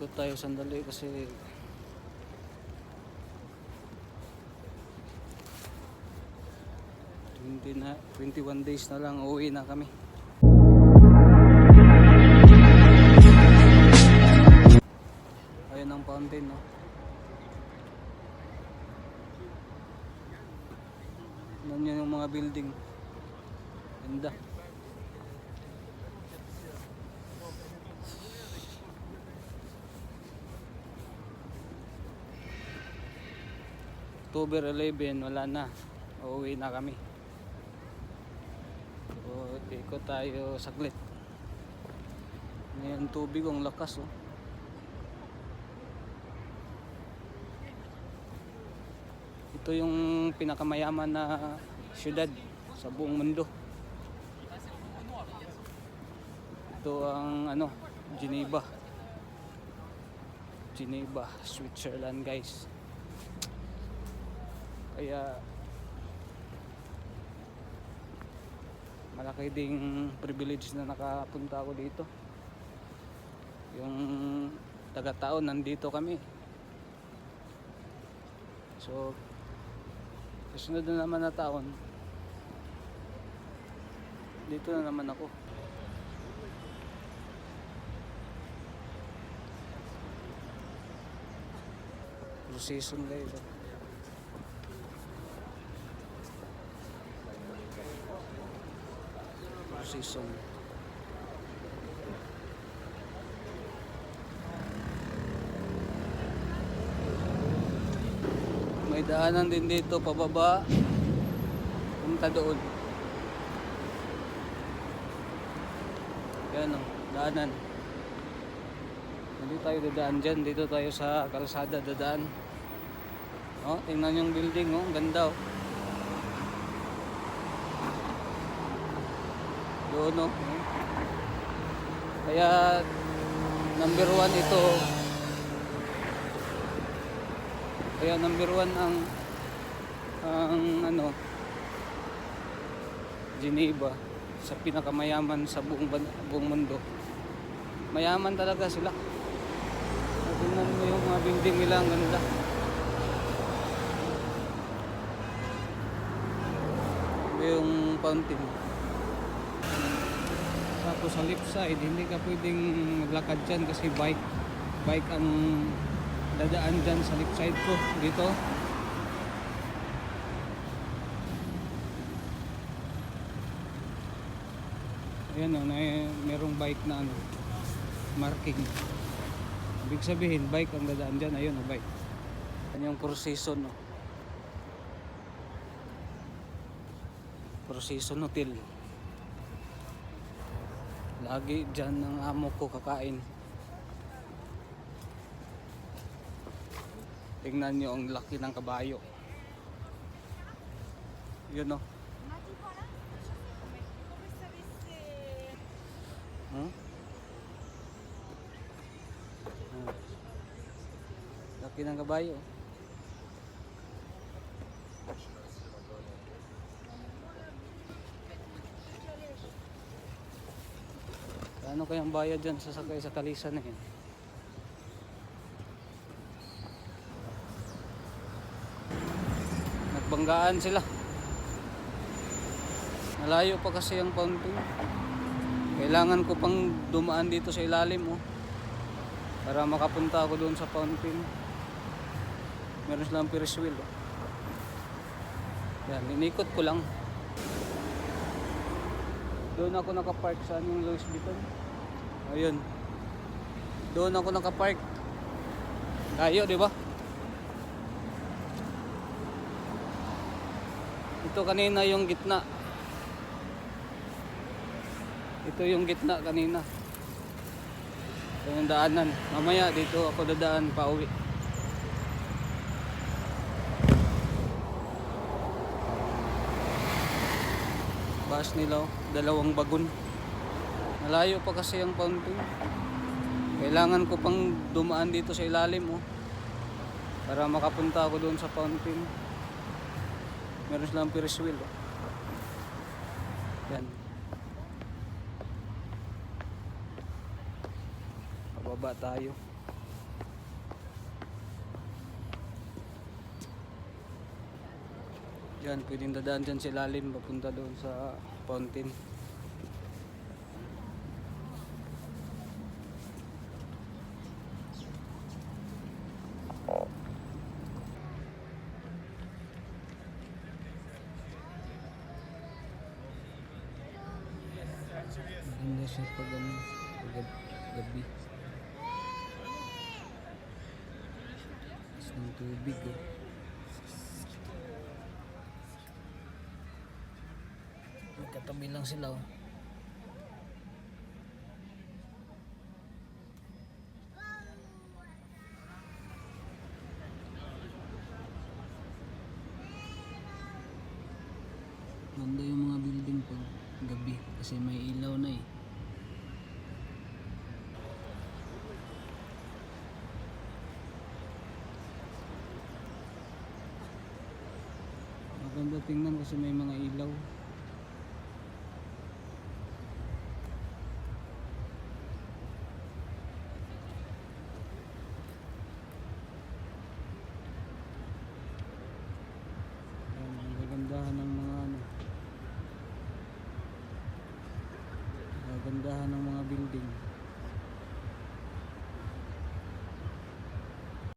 Ikot tayo sandali kasi Twenty na, 21 days na lang uwi na kami. Ayun ang fountain, no? Yan yung mga building. Ganda. October 11, wala na. Uuwi na kami. So, ikot tayo saglit. Ngayon tubig ang lakas oh. Ito yung pinakamayaman na syudad sa buong mundo. Ito ang ano, Geneva. Geneva, Switzerland guys. Kaya malaki ding privilege na nakapunta ako dito. Yung taga-taon nandito kami. So Kasunod na naman na taon. Dito na naman ako. Season guys. oh. Season. May daanan din dito pababa. Punta doon. Yan o, daanan. Hindi tayo dadaan dyan. Dito tayo sa kalsada dadaan. Oh, tingnan yung building oh, ang ganda oh. Oh. Kaya number one ito kaya number one ang ang ano Geneva sa pinakamayaman sa buong buong mundo. Mayaman talaga sila. Tingnan mo yung mga building nila ang ganda. Yung fountain. Tapos sa left side, hindi ka pwedeng maglakad dyan kasi bike bike ang dadaan dyan sa left side ko. Dito. Ayan o na, merong bike na ano marking. Ibig sabihin bike ang dadaan dyan. Ayun o bike. Yan yung procession no procession hotel lagi dyan ang amo ko kakain Tingnan nyo ang laki ng kabayo. Yun o. Huh? Ah. Laki ng kabayo. Ano kayang bayad dyan sa sakay sa kalisan na yun? Nagbanggaan sila. Malayo pa kasi ang fountain. Kailangan ko pang dumaan dito sa ilalim oh. Para makapunta ako doon sa fountain. Meron silang Ferris wheel oh. Yan, inikot ko lang. Doon ako nakapark sa yung Louis Vuitton. Ayun. Doon ako nakapark. Layo, di ba? Ito kanina yung gitna. Ito yung gitna kanina. Ito yung daanan. Mamaya dito ako dadaan pa uwi. Bus nila, oh, dalawang bagon. Malayo pa kasi ang fountain. Kailangan ko pang dumaan dito sa ilalim oh. Para makapunta ako doon sa fountain. Meron silang Ferris wheel. Oh. Yan. Pababa tayo. Diyan, pwedeng dadaan dyan sa ilalim, papunta doon sa fountain. Maganda siya pag ano, pag gab- gabi. Tapos ng tubig oh. Magkatabi lang sila oh. Ganda yung mga building pag gabi kasi may ilaw na eh. Maganda tingnan kasi may mga ilaw. Ayan, ang gagandahan ng mga ano. Gagandahan ng mga building.